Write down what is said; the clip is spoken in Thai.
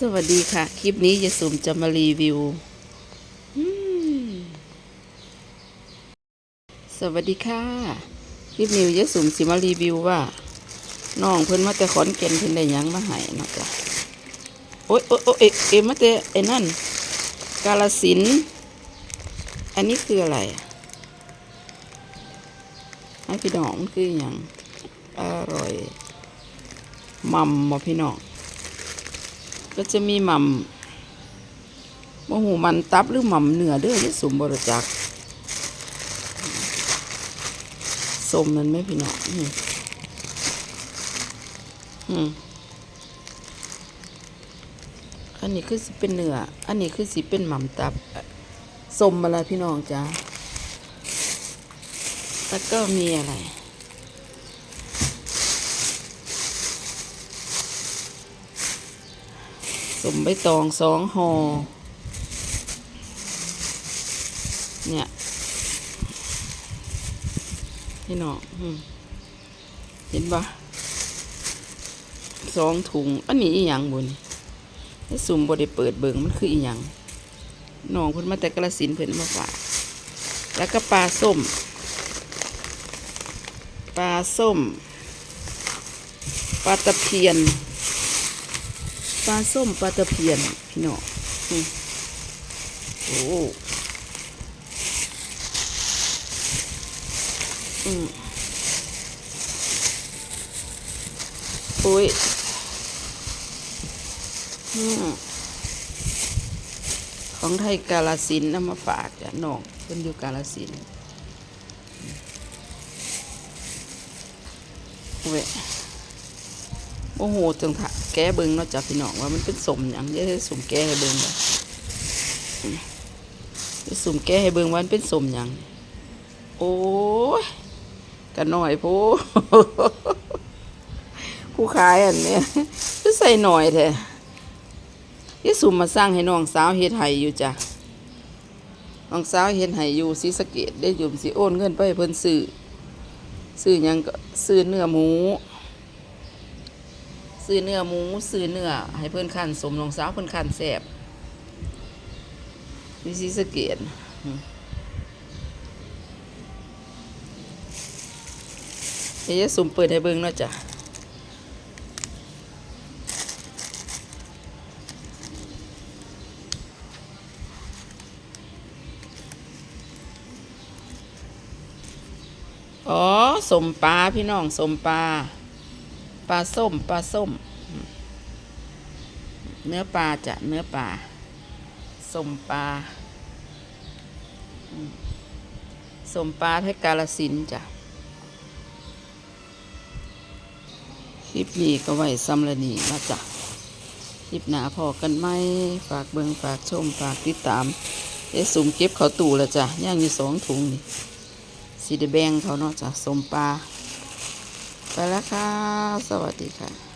สวัสดีค่ะ คลิปนี้ยายสุมจะมารีวิว สวัสดีค่ะ คลิปนี้ยายสุมสิมารีวิวว่าน้องเพิ่นมาแต่ขอนแก่นเพิ่นได้ยังมาให้เนาะจ๊ะโอ๊ยโอ๊ยโอ๊ยเอ๊ะมาแต่ไอ้นั่น กาลสิน อันนี้คืออะไรอะให้พี่น้องมันคืออย่างอร่อยมัมบ่พี่น้อง ก็จะมีหม่ำมะหูมันตับหรือหม่ำเนื้อเด้อที่สมบริจักสมนั่นไหมพี่น้องอืมอืมอันนี้คือสิเป็นเนื้อ อันนี้คือสิเป็นหม่ำตับสมอะไรพี่น้องจ้าแล้วก็มีอะไร สมใบตองสองหอ่อเนี่ยพี่น้องเห็นปะสองถุง อันนี้อีหยังบุญไอ้สุ่มบได้เปิดเบิงมันคืออีหยังน้องเพิ่นมาแต่กระสินเพิ่นมาฝากแล้วก็ปลาส้ม ปลาส้ม ปลาตะเพียน ปลาส้มปลาตะเพียนพี่น้องอืมโอ้อืมโอ้ยอืมของไทยกาลสินนำมาฝากจ้ะน้องเพิ่นอยู่กาลสินธุ์โอ้ยโอ้โหจังทะ แก้เบิงเนาะจ้ะพี่น้องว่ามันเป็นสมอย่างเยวให้สุ่มแก้ให้เบิงเลยเดี๋ยวสุ่มแก้ให้เบิงว่ามันเป็นสมอย่างโอ้ยกันหน่อยพูผู้ขายอันเนี้ยก็ใส่หน่อยแท้ที่สุ่มมาสร้างให้น้องสาวเฮ็ดไห้อยู่จ้ะน้องสาวเฮ็ดไห้อยู่ศรีสะเกดได้ยุ่มสิโอนเงินไปเพิ่นซื้อซื้อยังก็ซื้อเนื้อหมู ซื้อเนื้อหมูซื้อเนื้อให้เพื่อนขันสมน้องสาวเพื่อนขันแสบวิซีสเกตเดี๋ยวจะสุ่มเปิดให้เบิ่งเนาะจ้ะอ๋อสมปลาพี่น้องสมปลา ปลาส้มปลาส้ม เนื้อปลาจะเนื้อปลาส้มปลาส้มปลาไทยกาลสินจ้ะคลิปนี้ก็ไว้ซ้ำละนี่นะจ้ะคลิปหนาพอกันไหมฝากเบิงฝากชมฝากติดตามเอสุ่มเก็บเขาตู่ละจ้ะย่างอยู่สองถุงนี่สีแดแบงเขาเนาะจ้ะส้มปลา ไปแล้วค่ะ สวัสดีค่ะ